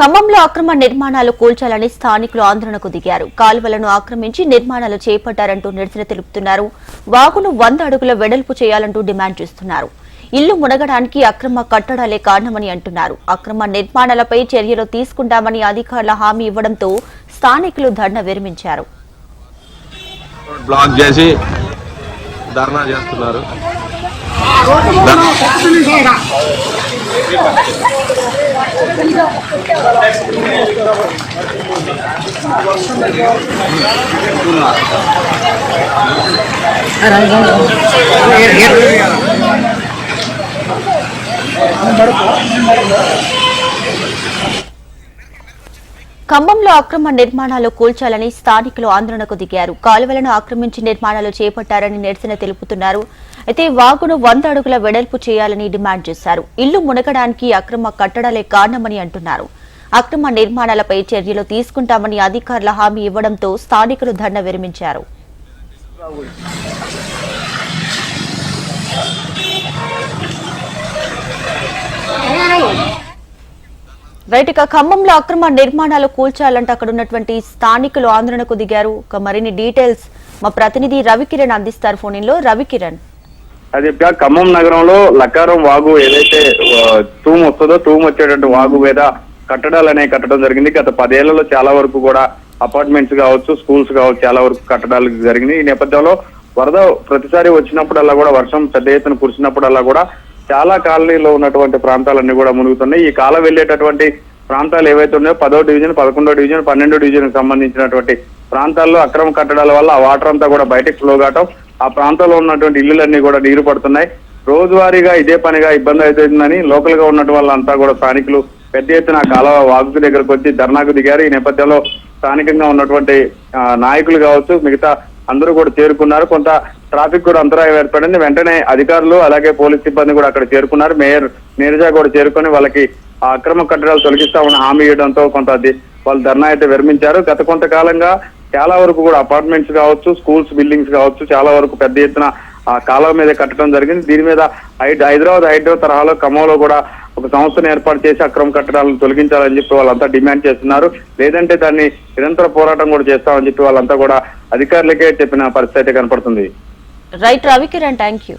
ఖమ్మంలో అక్రమ నిర్మాణాలు కూల్చాలని స్థానికులు ఆందోళనకు దిగారు. కాలువలను ఆక్రమించి నిర్మాణాలు చేపట్టారంటూ నిరసన తెలుపుతున్నారు. వాగును వంద అడుగుల వెడల్పు చేయాలంటూ డిమాండ్ చేస్తున్నారు. ఇల్లు మునగడానికి అక్రమ కట్టడాలే కారణమని అంటున్నారు. అక్రమ నిర్మాణాలపై చర్యలు తీసుకుంటామని అధికారుల హామీ ఇవ్వడంతో స్థానికులు ధర్నా విరమించారు. బ్లాక్ చేసి ధర్నా చేస్తున్నారు. Here, here, here. ఖమ్మంలో అక్రమ నిర్మాణాలు కూల్చాలని స్థానికులు ఆందోళనకు దిగారు. కాలువలను ఆక్రమించి నిర్మాణాలు చేపట్టారని నిరసన తెలుపుతున్నారు. అయితే వాగును వంద అడుగుల వెడల్పు చేయాలని డిమాండ్ చేశారు. ఇల్లు మునగడానికి అక్రమ కట్టడాలే కారణమని అంటున్నారు. అక్రమ నిర్మాణాలపై చర్యలు తీసుకుంటామని అధికారుల హామీ ఇవ్వడంతో స్థానికులు ధర్నా విరమించారు. రైట్ ఇక ఖమ్మంలో అక్రమ నిర్మాణాలు కూల్చాలంటే అక్కడ ఉన్నటువంటి స్థానికులు ఆందోళనకు దిగారు. ఒక మరిన్ని డీటెయిల్స్ మా ప్రతినిధి రవికిరణ్ అందిస్తారు ఫోన్లో రవికిరణ్. అది ఖమ్మం నగరంలో లకారం వాగు ఏదైతే తూము వస్తుందో తూము వచ్చేటువంటి వాగు మీద కట్టడాలు అనేవి కట్టడం జరిగింది. గత పదేళ్ళలో చాలా వరకు కూడా అపార్ట్మెంట్స్ కావచ్చు స్కూల్స్ కావచ్చు చాలా వరకు కట్టడాలు జరిగింది ఈ నేపథ్యంలో వరద ప్రతిసారి వచ్చినప్పుడల్లా కూడా వర్షం పెద్ద ఎత్తున కురిసినప్పుడల్లా కూడా చాలా కాలనీలో ఉన్నటువంటి ప్రాంతాలన్నీ కూడా మునుగుతున్నాయి. ఈ కాలం వెళ్ళేటటువంటి ప్రాంతాలు ఏవైతే ఉన్నాయో పదో డివిజన్ పదకొండో డివిజన్ పన్నెండో డివిజన్ సంబంధించినటువంటి ప్రాంతాల్లో అక్రమ కట్టడాల వల్ల ఆ వాటర్ అంతా కూడా బయటకు ఫ్లో కావటం ఆ ప్రాంతంలో ఉన్నటువంటి ఇల్లులన్నీ కూడా నీరు పడుతున్నాయి. రోజువారీగా ఇదే పనిగా ఇబ్బంది అవుతుందని లోకల్గా ఉన్నటువంటి వాళ్ళంతా కూడా స్థానికులు పెద్ద ఎత్తున ఆ కాలువ వాగు దగ్గరకు వచ్చి ధర్నాకు దిగారు. ఈ నేపథ్యంలో స్థానికంగా ఉన్నటువంటి నాయకులు కావచ్చు మిగతా అందరూ కూడా చేరుకున్నారు. కొంత ట్రాఫిక్ కూడా అంతరాయం ఏర్పడింది. వెంటనే అధికారులు అలాగే పోలీస్ సిబ్బంది కూడా అక్కడ చేరుకున్నారు. మేయర్ నీరజ కూడా చేరుకొని వాళ్ళకి అక్రమ కట్టడాలు తొలగిస్తామని హామీ ఇవ్వడంతో కొంత వాళ్ళు ధర్నా అయితే విరమించారు. గత కొంతకాలంగా చాలా వరకు కూడా అపార్ట్మెంట్స్ కావచ్చు స్కూల్స్ బిల్డింగ్స్ కావచ్చు చాలా వరకు పెద్ద ఎత్తున కాలువ మీద కట్టడం జరిగింది. దీని మీద హై- హైదరాబాద్ హైడ్రో తరహాలో ఖమ్మంలో కూడా ఒక సంస్థను ఏర్పాటు చేసి అక్రమ కట్టడాలను తొలగించాలని చెప్పి వాళ్ళంతా డిమాండ్ చేస్తున్నారు. లేదంటే దాన్ని నిరంతర పోరాటం కూడా చేస్తామని చెప్పి వాళ్ళంతా కూడా అధికారులకే చెప్పిన పరిస్థితి అయితే కనపడుతుంది. Right Ravikiran thank you